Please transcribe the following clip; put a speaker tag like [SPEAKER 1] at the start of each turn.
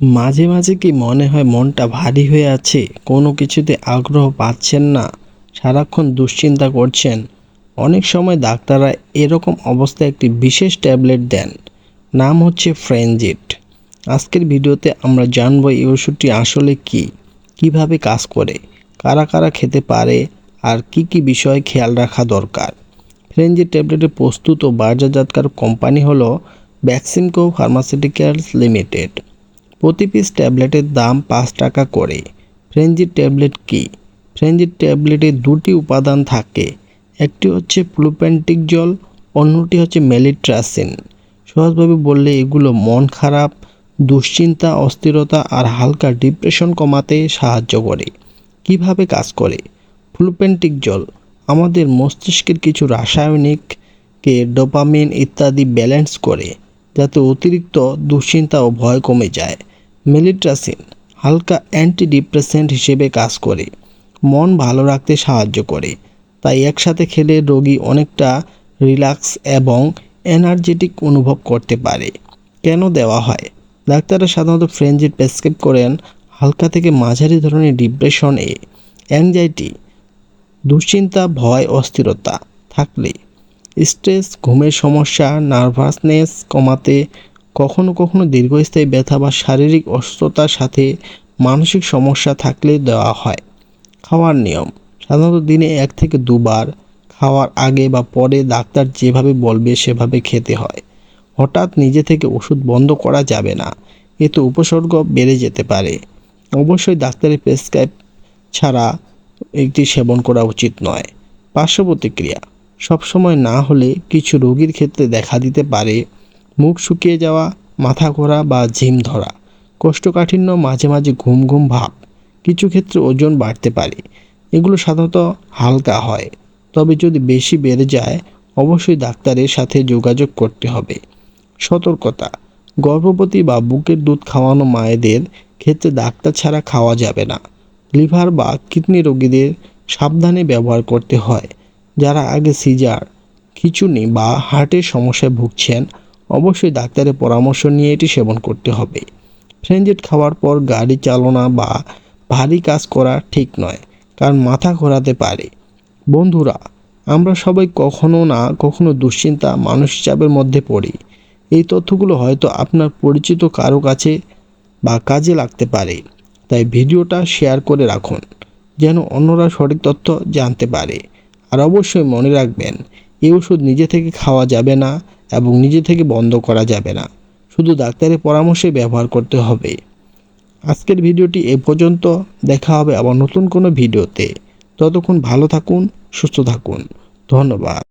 [SPEAKER 1] মাঝে মাঝে কি মনে হয় মনটা ভারী হয়ে আছে? কোনো কিছুতে আগ্রহ পাচ্ছেন না। সারাক্ষণ দুশ্চিন্তা করছেন। অনেক সময় ডাক্তাররা এরকম অবস্থায় একটি বিশেষ ট্যাবলেট দেন। নাম হচ্ছে ফ্রেঞ্জিট আজকের ভিডিওতে আমরা জানব এই ওষুধটি আসলে কি? কীভাবে কাজ করে? কারা কারা খেতে পারে? আর কি কি বিষয় খেয়াল রাখা দরকার? ফ্রেঞ্জিট ট্যাবলেটের প্রস্তুত ও বাজারজাতকার কোম্পানি হলো ভ্যাকসিনকো ফার্মাসিউটিক্যালস লিমিটেড। প্রতি পিস ট্যাবলেটের দাম পাঁচ টাকা করে। ফ্রেঞ্জির ট্যাবলেট কি? ফ্রেঞ্জির ট্যাবলেটে দুটি উপাদান থাকে। একটি হচ্ছে প্লুপ্যান্টিক জল, অন্যটি হচ্ছে মেলিট্রাসিন। সহজভাবে বললে এগুলো মন খারাপ, দুশ্চিন্তা, অস্থিরতা আর হালকা ডিপ্রেশন কমাতে সাহায্য করে। কীভাবে কাজ করে? ফ্লুপেন্টিক জল, আমাদের মস্তিষ্কের কিছু রাসায়নিককে ডোপামিন ইত্যাদি ব্যালেন্স করে, যাতে অতিরিক্ত দুশ্চিন্তা ও ভয় কমে যায়। মেলিট্রাসিন হালকা অ্যান্টিডিপ্রেসেন্ট হিসেবে কাজ করে। মন ভালো রাখতে সাহায্য করে। তাই একসাথে খেলে রোগী অনেকটা রিল্যাক্স এবং এনার্জেটিক অনুভব করতে পারে। কেন দেওয়া হয়? ডাক্তাররা সাধারণত ফ্রেঞ্জিট প্রেসক্রাইব করেন হালকা থেকে মাঝারি ধরনের ডিপ্রেশন এ। অ্যাংজাইটি, দুশ্চিন্তা, ভয়, অস্থিরতা থাকলে। স্ট্রেস, ঘুমের সমস্যা, নার্ভাসনেস কমাতে কখনো কখনো দীর্ঘস্থায়ী ব্যথা বা শারীরিক অসুস্থতার সাথে মানসিক সমস্যা থাকলে দেওয়া হয়। খাওয়ার নিয়ম। সাধারণত দিনে এক থেকে দুবার খাওয়ার আগে বা পরে ডাক্তার যেভাবে বলবে সেভাবে খেতে হয়। হঠাৎ নিজে থেকে ওষুধ বন্ধ করা যাবে না। এতে উপসর্গ বেড়ে যেতে পারে। অবশ্যই ডাক্তারের প্রেসক্রাইব ছাড়া একটি সেবন করা উচিত নয়। পার্শ্ব প্রতিক্রিয়া। সবসময় না হলে কিছু রোগীর ক্ষেত্রে দেখা দিতে পারে মুখ শুকিয়ে যাওয়া, মাথা ঘোরা বা ঝিম ধরা। কোষ্ঠকাঠিন্য, মাঝে মাঝে ঘুম ঘুম ভাব। কিছু ক্ষেত্রে ওজন বাড়তে পারে। এগুলো সাধারণত হালকা হয়। তবে যদি বেশি বেড়ে যায়, অবশ্যই ডাক্তারের সাথে যোগাযোগ করতে হবে। সতর্কতা। গর্ভবতী বা বুকের দুধ খাওয়ানো মায়েদের ক্ষেত্রে ডাক্তার ছাড়া খাওয়া যাবে না। লিভার বা কিডনি রোগীদের সাবধানে ব্যবহার করতে হয়। যারা আগে সিজার, খিচুনি বা হার্টের সমস্যায় ভুগছেন অবশ্যই ডাক্তারের পরামর্শ নিয়ে এটি সেবন করতে হবে। ফ্রেঞ্জেট খাওয়ার পর গাড়ি চালনা বা ভারী কাজ করা ঠিক নয়, কারণ মাথা ঘোরাতে পারে। বন্ধুরা, আমরা সবাই কখনো না কখনো দুশ্চিন্তা, মানসিক চাপের মধ্যে পড়ি। এই তথ্যগুলো হয়তো আপনার পরিচিত কারও কাছে বা কাজে লাগতে পারে। তাই ভিডিওটা শেয়ার করে রাখুন, যেন অন্যরা সঠিক তথ্য জানতে পারে। আর অবশ্যই মনে রাখবেন, এই ওষুধ নিজে থেকে খাওয়া যাবে না এবং নিজে থেকে বন্ধ করা যাবে না। শুধু ডাক্তারের পরামর্শে ব্যবহার করতে হবে। আজকের ভিডিওটি এ পর্যন্ত। দেখা হবে আবার নতুন কোনো ভিডিওতে। ততক্ষণ ভালো থাকুন, সুস্থ থাকুন। ধন্যবাদ।